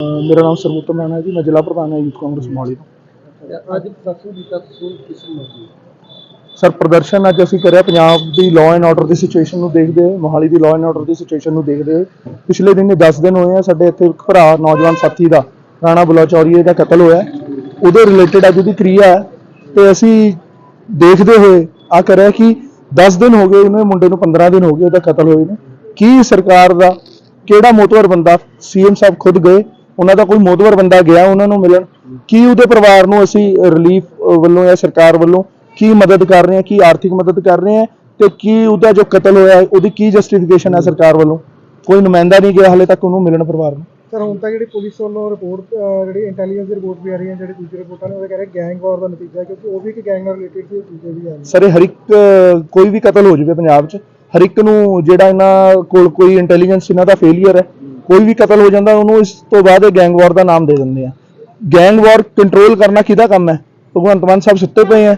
ਮੇਰਾ ਨਾਮ ਸਰਵੋਤਮ ਰਾਣਾ ਹੈ ਜੀ ਮੈਂ ਜ਼ਿਲ੍ਹਾ ਪ੍ਰਧਾਨ ਹਾਂ ਯੂਥ ਕਾਂਗਰਸ ਮੋਹਾਲੀ ਤੋਂ। ਅੱਜ ਪ੍ਰਦਰਸ਼ਨ ਕੀਤਾ ਤੁਸੀਂ ਕਿਸ ਮਰਜ਼ੀ ਸਰ ਪ੍ਰਦਰਸ਼ਨ ਅੱਜ ਅਸੀਂ ਕਰਿਆ ਪੰਜਾਬ ਦੀ ਲਾਅ ਐਂਡ ਆਰਡਰ ਦੀ ਸਿਚੁਏਸ਼ਨ ਨੂੰ ਦੇਖਦੇ ਹੋਏ ਮੋਹਾਲੀ ਦੀ ਲਾਅ ਐਂਡ ਆਰਡਰ ਦੀ ਸਿਚੁਏਸ਼ਨ ਨੂੰ ਦੇਖਦੇ ਹੋਏ। ਪਿਛਲੇ ਦਿਨ 10 ਦਿਨ ਹੋਏ ਆ ਸਾਡੇ ਇੱਥੇ ਇੱਕ ਭਰਾ ਨੌਜਵਾਨ ਸਾਥੀ ਦਾ ਰਾਣਾ ਬਲੋਚੌਰੀਏ ਦਾ ਕਤਲ ਹੋਇਆ। ਉਹਦੇ ਰਿਲੇਟਡ ਅੱਜ ਉਹਦੀ ਕਿਰਿਆ ਤੇ ਅਸੀਂ ਦੇਖਦੇ ਹੋਏ ਆ ਕਰਿਆ ਕਿ 10 ਦਿਨ ਹੋ ਗਏ ਉਹਨੇ ਮੁੰਡੇ ਨੂੰ 15 ਦਿਨ ਹੋ ਗਏ ਉਹਦਾ ਕਤਲ ਹੋਏ ਨੇ। ਕੀ ਸਰਕਾਰ ਦਾ ਕਿਹੜਾ ਮੋਤਵਰ ਬੰਦਾ ਸੀਐਮ ਸਾਹਿਬ ਖੁਦ ਗਏ ਉਹਨਾਂ ਦਾ ਕੋਈ ਮੋਤਵਰ ਬੰਦਾ ਗਿਆ ਉਹਨਾਂ ਨੂੰ ਮਿਲਣ ਕੀ ਉਹਦੇ ਪਰਿਵਾਰ ਨੂੰ ਅਸੀਂ ਰਿਲੀਫ ਵੱਲੋਂ ਜਾਂ ਸਰਕਾਰ ਵੱਲੋਂ ਕੀ ਮਦਦ ਕਰ ਰਹੇ ਹਾਂ ਕੀ ਆਰਥਿਕ ਮਦਦ ਕਰ ਰਹੇ ਹਾਂ ਤੇ ਕੀ ਉਹਦਾ ਜੋ ਕਤਲ ਹੋਇਆ ਹੈ, ਉਹਦੀ ਕੀ ਜਸਟੀਫਿਕੇਸ਼ਨ ਹੈ ਸਰਕਾਰ ਵੱਲੋਂ? ਕੋਈ ਨੁਮਾਇੰਦਾ ਨਹੀਂ ਗਿਆ ਹਲੇ ਤੱਕ ਉਹਨੂੰ ਮਿਲਣ ਪਰਿਵਾਰ ਨੂੰ। ਸਰ ਹੁਣ ਤੱਕ ਜਿਹੜੀ ਪੁਲਿਸ ਵੱਲੋਂ ਰਿਪੋਰਟ ਜਿਹੜੀ ਇੰਟੈਲੀਜੈਂਸ ਦੀ ਰਿਪੋਰਟ ਵੀ ਆ ਰਹੀ ਹੈ ਜਿਹੜੀ ਦੂਜੀ ਰਿਪੋਰਟਾਂ ਨੇ ਉਹ ਕਹਿ ਰਹੇ ਗੈਂਗ ਵਾਰ ਦਾ ਨਤੀਜਾ ਕਿਉਂਕਿ ਉਹ ਵੀ ਇੱਕ ਗੈਂਗ ਨਾਲ ਰਿਲੇਟਡ ਸੀ ਚੀਜ਼ਾਂ ਵੀ ਆ ਰਹੀਆਂ ਸਰ ਇਹ ਹਰ ਇੱਕ ਕੋਈ ਵੀ ਕਤਲ ਹੋ ਜਾਵੇ ਪੰਜਾਬ 'ਚ ਹਰ ਇੱਕ ਨੂੰ ਜਿਹੜਾ ਇਹਨਾਂ ਕੋਲ ਕੋਈ ਇੰਟੈਲੀਜੈਂਸ ਇਹਨਾਂ ਦਾ ਫੇਲਿਅਰ ਹੈ ਕੋਈ ਵੀ ਕਤਲ ਹੋ ਜਾਂਦਾ, ਉਹਨੂੰ ਇਸ ਤੋਂ ਬਾਅਦ ਇਹ ਗੈਂਗ ਵਾਰ ਦਾ ਨਾਮ ਦੇ ਦਿੰਦੇ ਆ। ਗੈਂਗ ਵਾਰ ਕੰਟਰੋਲ ਕਰਨਾ ਕਿਹਦਾ ਕੰਮ ਹੈ? ਭਗਵੰਤ ਮਾਨ ਸਾਹਿਬ ਸੁੱਤੇ ਪਏ ਆ।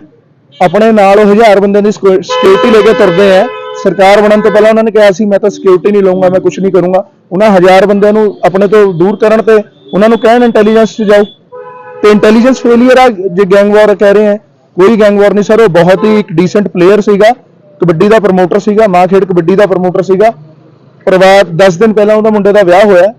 ਆਪਣੇ ਨਾਲ ਉਹ ਹਜ਼ਾਰ ਬੰਦਿਆਂ ਦੀ ਸਿਕਿਉਰਿਟੀ ਲੈ ਕੇ ਤੁਰਦੇ ਆ। ਸਰਕਾਰ ਬਣਨ ਤੋਂ ਪਹਿਲਾਂ ਉਹਨਾਂ ਨੇ ਕਿਹਾ ਸੀ, ਮੈਂ ਤਾਂ ਸਿਕਿਉਰਿਟੀ ਨਹੀਂ ਲਵਾਂਗਾ ਮੈਂ ਕੁਝ ਨਹੀਂ ਕਰੂੰਗਾ। ਉਹਨਾਂ ਹਜ਼ਾਰ ਬੰਦਿਆਂ ਨੂੰ ਆਪਣੇ ਤੋਂ ਦੂਰ ਕਰਨ ਤੇ ਉਹਨਾਂ ਨੂੰ ਕਹਿਣ ਇੰਟੈਲੀਜੈਂਸ 'ਚ ਜਾਓ। ਤੇ ਇੰਟੈਲੀਜੈਂਸ ਫੇਲਿਅਰ ਆ, ਜੇ ਗੈਂਗ ਵਾਰ ਕਹਿ ਰਹੇ ਆ, ਕੋਈ ਗੈਂਗ ਵਾਰ ਨਹੀਂ ਸਰ ਉਹ ਬਹੁਤ ਹੀ ਇੱਕ ਡੀਸੈਂਟ ਪਲੇਅਰ ਸੀਗਾ। ਕਬੱਡੀ ਦਾ ਪ੍ਰਮੋਟਰ ਸੀਗਾ, ਮਾਂ ਖੇਡ ਕਬੱਡੀ ਦਾ ਪ੍ਰਮੋਟਰ ਸੀਗਾ। ਪਰਿਵਾਰ 10 ਦਿਨ ਪਹਿਲਾਂ ਉਹਦਾ ਮੁੰਡੇ ਦਾ ਵਿਆਹ ਹੋਇਆ।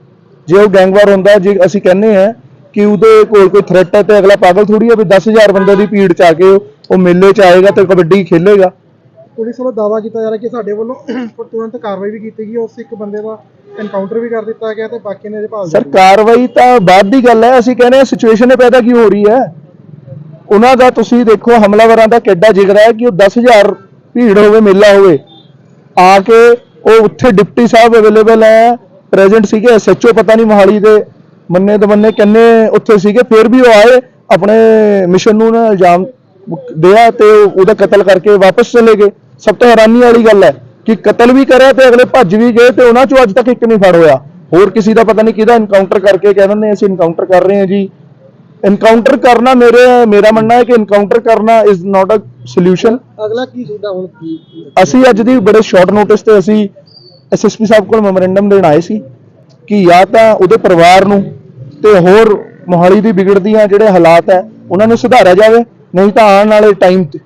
ਜੇ ਉਹ ਗੈਂਗ ਵਾਰ ਹੁੰਦਾ ਜੇ ਅਸੀਂ ਕਹਿੰਦੇ ਆ ਕਿ ਉਹਦੇ ਕੋਲ ਕੋਈ ਥ੍ਰੈਟ ਹੈ ਤੇ ਅਗਲਾ ਪਾਗਲ ਥੋੜੀ ਹੈ ਵੀ 10000 ਬੰਦੇ ਦੀ ਭੀੜ ਚ ਆ ਕੇ ਉਹ ਮੇਲੇ ਚ ਆਏਗਾ ਤੇ ਕਬੱਡੀ ਖੇਲੇਗਾ। ਪੁਲਿਸ ਵੱਲੋਂ ਦਾਵਾ ਕੀਤਾ ਜਾ ਰਿਹਾ ਕਿ ਸਾਡੇ ਵੱਲੋਂ ਤੁਰੰਤ ਕਾਰਵਾਈ ਵੀ ਕੀਤੀ ਗਈ। ਉਸ ਇੱਕ ਬੰਦੇ ਦਾ ਐਨਕਾਊਂਟਰ ਵੀ ਕਰ ਦਿੱਤਾ ਗਿਆ ਤੇ ਬਾਕੀ ਨੇ ਭਾਲ ਸਰ ਕਾਰਵਾਈ ਤਾਂ ਬਾਅਦ ਦੀ ਗੱਲ ਹੈ। ਅਸੀਂ ਕਹਿੰਦੇ ਆ ਸਿਚੁਏਸ਼ਨ ਇਹ ਪੈਦਾ ਕਿਉਂ ਹੋ ਰਹੀ ਹੈ? ਉਹਨਾਂ ਦਾ ਤੁਸੀਂ ਦੇਖੋ ਹਮਲਾਵਰਾਂ ਦਾ ਕਿੱਡਾ ਜਿਗਰ ਹੈ ਕਿ ਉਹ 10000 ਭੀੜ ਹੋਵੇ ਮੇਲਾ ਹੋਵੇ ਆ ਕੇ ਉਹ ਉੱਥੇ ਡਿਪਟੀ ਸਾਹਿਬ ਅਵੇਲੇਬਲ ਹੈ ਪ੍ਰੈਜ਼ੈਂਟ ਸੀਗੇ ਐਸਐਚਓ ਪਤਾ ਨਹੀਂ ਮੋਹਾਲੀ ਦੇ ਮੰਨੇ ਦਮੰਨੇ ਕਿੰਨੇ ਉੱਥੇ ਸੀਗੇ ਫਿਰ ਵੀ ਉਹ ਆਏ ਆਪਣੇ ਮਿਸ਼ਨ ਨੂੰ ਨਾ ਇਲਜ਼ਾਮ ਦਿਆ ਤੇ ਉਹਦਾ ਕਤਲ ਕਰਕੇ ਵਾਪਸ ਚਲੇ ਗਏ। ਸਭ ਤੋਂ ਹੈਰਾਨੀ ਵਾਲੀ ਗੱਲ ਹੈ ਕਿ ਕਤਲ ਵੀ ਕਰਿਆ ਤੇ ਅਗਲੇ ਭੱਜ ਵੀ ਗਏ ਤੇ ਉਹਨਾਂ ਚੋਂ ਅੱਜ ਤੱਕ ਇੱਕ ਨਹੀਂ ਫੜ ਹੋਇਆ। ਹੋਰ ਕਿਸੇ ਦਾ ਪਤਾ ਨਹੀਂ ਕਿਹਦਾ ਇਨਕਾਊਂਟਰ ਕਰਕੇ ਕਹਿ ਦਿੰਦੇ ਅਸੀਂ ਇਨਕਾਊਂਟਰ ਕਰ ਰਹੇ ਹਾਂ ਜੀ। ਇਨਕਾਊਂਟਰ ਕਰਨਾ ਮੇਰੇ ਮੇਰਾ ਮੰਨਣਾ ਹੈ ਕਿ ਇਨਕਾਊਂਟਰ ਕਰਨਾ ਇਜ਼ ਨਾਟ ਅ ਸੋਲੂਸ਼ਨ ਅਗਲਾ ਕੀ ਤੁਹਾਡਾ ਹੁਣ? ਕੀ ਅਸੀਂ ਅੱਜ ਦੀ ਬੜੇ ਸ਼ਾਰਟ ਨੋਟਿਸ ਤੇ ਅਸੀਂ ਐਸਐਸਪੀ ਸਾਹਿਬ ਕੋਲ ਮੈਮੋਰੈਂਡਮ ਦੇਣ ਆਏ ਸੀ ਕਿ ਜਾਂ ਤਾਂ ਉਹਦੇ ਪਰਿਵਾਰ ਨੂੰ ਤੇ ਹੋਰ ਮੋਹਾਲੀ ਦੀ ਵਿਗੜਦੀਆਂ ਜਿਹੜੇ ਹਾਲਾਤ ਹੈ, ਉਹਨਾਂ ਨੂੰ ਸੁਧਾਰਿਆ ਜਾਵੇ, ਨਹੀਂ ਤਾਂ ਆਉਣ ਵਾਲੇ ਟਾਈਮ ਤੇ,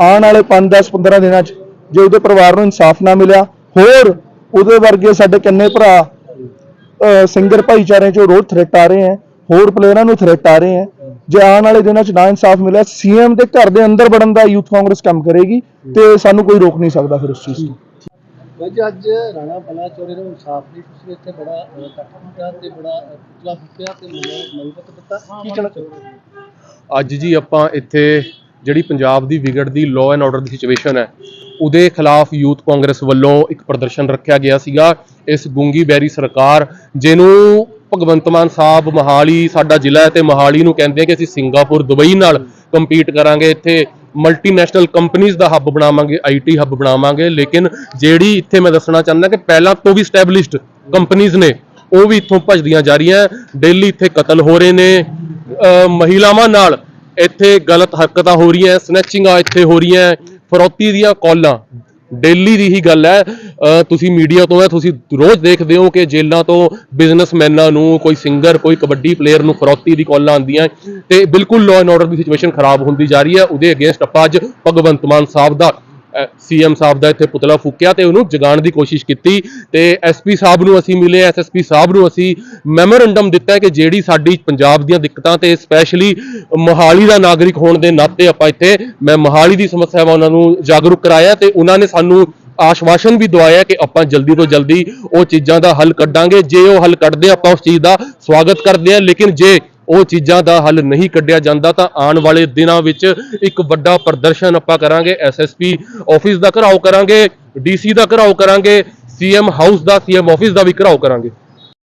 ਆਉਣ ਵਾਲੇ 5 10 15 ਦਿਨਾਂ 'ਚ ਜੇ ਉਹਦੇ ਪਰਿਵਾਰ ਨੂੰ ਇਨਸਾਫ ਨਾ ਮਿਲਿਆ, ਹੋਰ ਉਹਦੇ ਵਰਗੇ ਸਾਡੇ ਕਿੰਨੇ ਭਰਾ ਸਿੰਗਰ ਭਾਈਚਾਰੇ 'ਚੋਂ ਰੋਜ਼ ਥ੍ਰੈਟ ਆ ਰਹੇ ਹੈ, ਹੋਰ ਪਲੇਅਰਾਂ ਨੂੰ ਥ੍ਰੈਟ ਆ ਰਹੇ ਹੈ, ਜੇ ਆਉਣ ਵਾਲੇ ਦਿਨਾਂ 'ਚ ਨਾ ਇਨਸਾਫ ਮਿਲਿਆ ਸੀਐਮ ਦੇ ਘਰ ਦੇ ਅੰਦਰ ਵੜਨ ਦਾ ਯੂਥ ਕਾਂਗਰਸ ਕੰਮ ਕਰੇਗੀ ਤੇ ਸਾਨੂੰ ਕੋਈ ਰੋਕ ਨਹੀਂ ਸਕਦਾ ਫਿਰ ਉਸ ਚੀਜ਼ ਤੋਂ। ਵਜ ਅੱਜ ਰਾਣਾ ਬਲਾ ਚੋਰੀ ਨੂੰ ਇਨਸਾਫ ਦੀ ਤੁਸੀਂ ਇੱਥੇ ਬੜਾ ਇਕੱਠ ਹੁੰਦਾ ਤੇ ਬੜਾ ਪੁਤਲਾ ਫੁੱਕਿਆ ਤੇ ਮੰਗਤ ਦਿੱਤਾ ਕੀ ਕਹਿਣਾ ਚਾਹੁੰਦੇ ਅੱਜ ਜੀ ਆਪਾਂ ਇੱਥੇ ਜਿਹੜੀ ਪੰਜਾਬ ਦੀ ਵਿਗੜਦੀ ਲਾਅ ਐਂਡ ਆਰਡਰ ਦੀ ਸਿਚੁਏਸ਼ਨ ਹੈ, ਉਹਦੇ ਖਿਲਾਫ ਯੂਥ ਕਾਂਗਰਸ ਵੱਲੋਂ ਇੱਕ ਪ੍ਰਦਰਸ਼ਨ ਰੱਖਿਆ ਗਿਆ ਸੀਗਾ। ਇਸ ਗੁੰਗੀ ਬੈਰੀ ਸਰਕਾਰ, ਜਿਹਨੂੰ ਭਗਵੰਤ ਮਾਨ ਸਾਹਿਬ ਮਹਾਲੀ, ਸਾਡਾ ਜ਼ਿਲ੍ਹਾ ਹੈ ਤੇ ਮਹਾਲੀ ਨੂੰ ਕਹਿੰਦੇ ਆ ਕਿ ਅਸੀਂ ਸਿੰਗਾਪੁਰ ਦੁਬਈ ਨਾਲ ਕੰਪੀਟ ਕਰਾਂਗੇ ਇੱਥੇ। ਮਲਟੀਨੈਸ਼ਨਲ ਕੰਪਨੀਆਂ ਦਾ ਹੱਬ ਬਣਾਵਾਂਗੇ ਆਈਟੀ ਹੱਬ ਬਣਾਵਾਂਗੇ, ਲੇਕਿਨ ਜਿਹੜੀ ਇੱਥੇ ਮੈਂ ਦੱਸਣਾ ਚਾਹੁੰਦਾ ਕਿ ਪਹਿਲਾਂ ਤੋਂ ਵੀ ਸਟੈਬਲਿਸ਼ਡ ਕੰਪਨੀਆਂ ਨੇ, ਉਹ ਵੀ ਇੱਥੋਂ ਭੱਜਦੀਆਂ ਜਾ ਰਹੀਆਂ ਡੇਲੀ ਇੱਥੇ ਕਤਲ ਹੋ ਰਹੇ ਨੇ ਅਹ ਮਹਿਲਾਵਾਂ ਨਾਲ ਇੱਥੇ ਗਲਤ ਹਰਕਤਾਂ ਹੋ ਰਹੀਆਂ ਸਨੈਚਿੰਗਾਂ ਇੱਥੇ ਹੋ ਰਹੀਆਂ, ਫਰੋਤੀ ਦੀਆਂ ਕਾਲਾਂ ਡੇਲੀ ਦੀ ਹੀ ਗੱਲ ਹੈ। ਤੁਸੀਂ ਮੀਡੀਆ ਤੋਂ ਹੈ, ਤੁਸੀਂ ਰੋਜ਼ ਦੇਖਦੇ ਹੋ ਕਿ ਜੇਲ੍ਹਾਂ ਤੋਂ ਬਿਜ਼ਨਸਮੈਨਾਂ ਨੂੰ, ਕੋਈ ਸਿੰਗਰ ਕੋਈ ਕਬੱਡੀ ਪਲੇਅਰ ਨੂੰ ਫਰੌਤੀ ਦੀ ਕਾਲਾਂ ਆਉਂਦੀਆਂ ਤੇ ਬਿਲਕੁਲ ਲਾਅ ਐਂਡ ਆਰਡਰ ਦੀ ਸਿਚੁਏਸ਼ਨ ਖਰਾਬ ਹੁੰਦੀ ਜਾ ਰਹੀ ਹੈ। ਉਹਦੇ ਅਗੇਂਸਟ ਆਪਾਂ ਅੱਜ ਭਗਵੰਤ ਮਾਨ ਸਾਹਿਬ ਦਾ ਸੀਐਮ ਸਾਹਿਬ ਦਾ ਇੱਥੇ ਪੁਤਲਾ ਫੂਕਿਆ ਤੇ ਉਹਨੂੰ ਜਗਾਉਣ ਦੀ ਕੋਸ਼ਿਸ਼ ਕੀਤੀ ਤੇ ਐਸਪੀ ਸਾਹਿਬ ਨੂੰ ਅਸੀਂ ਮਿਲੇ ਐਸਐਸਪੀ ਸਾਹਿਬ ਨੂੰ ਅਸੀਂ ਮੈਮੋਰੈਂਡਮ ਦਿੱਤਾ ਕਿ ਜਿਹੜੀ ਸਾਡੀ ਪੰਜਾਬ ਦੀਆਂ ਦਿੱਕਤਾਂ ਤੇ ਸਪੈਸ਼ਲੀ ਮੋਹਾਲੀ ਦਾ ਨਾਗਰਿਕ ਹੋਣ ਦੇ ਨਾਤੇ ਆਪਾਂ ਇੱਥੇ, ਮੈਂ ਮੋਹਾਲੀ ਦੀ ਸਮੱਸਿਆਵਾਂ ਉਹਨਾਂ ਨੂੰ ਜਾਗਰੂਕ ਕਰਾਇਆ ਤੇ ਉਹਨਾਂ ਨੇ ਸਾਨੂੰ ਆਸ਼ਵਾਸਨ ਵੀ ਦਵਾਇਆ ਕਿ ਆਪਾਂ ਜਲਦੀ ਤੋਂ ਜਲਦੀ ਉਹ ਚੀਜ਼ਾਂ ਦਾ ਹੱਲ ਕੱਢਾਂਗੇ। ਜੇ ਉਹ ਹੱਲ ਕੱਢਦੇ ਆਪਾਂ ਉਸ ਚੀਜ਼ ਦਾ ਸਵਾਗਤ ਕਰਦੇ ਹਾਂ। ਲੇਕਿਨ ਜੇ ਉਹ ਚੀਜ਼ਾਂ ਦਾ ਹੱਲ ਨਹੀਂ ਕੱਢਿਆ ਜਾਂਦਾ, ਤਾਂ ਆਉਣ ਵਾਲੇ ਦਿਨਾਂ ਵਿੱਚ ਇੱਕ ਵੱਡਾ ਪ੍ਰਦਰਸ਼ਨ ਆਪਾਂ ਕਰਾਂਗੇ। ਐਸਐਸਪੀ ਆਫਿਸ ਦਾ ਘਰਾਓ ਕਰਾਂਗੇ ਡੀਸੀ ਦਾ ਘਰਾਓ ਕਰਾਂਗੇ ਸੀਐਮ ਹਾਊਸ ਦਾ ਸੀਐਮ ਆਫਿਸ ਦਾ ਵੀ ਘਰਾਓ ਕਰਾਂਗੇ।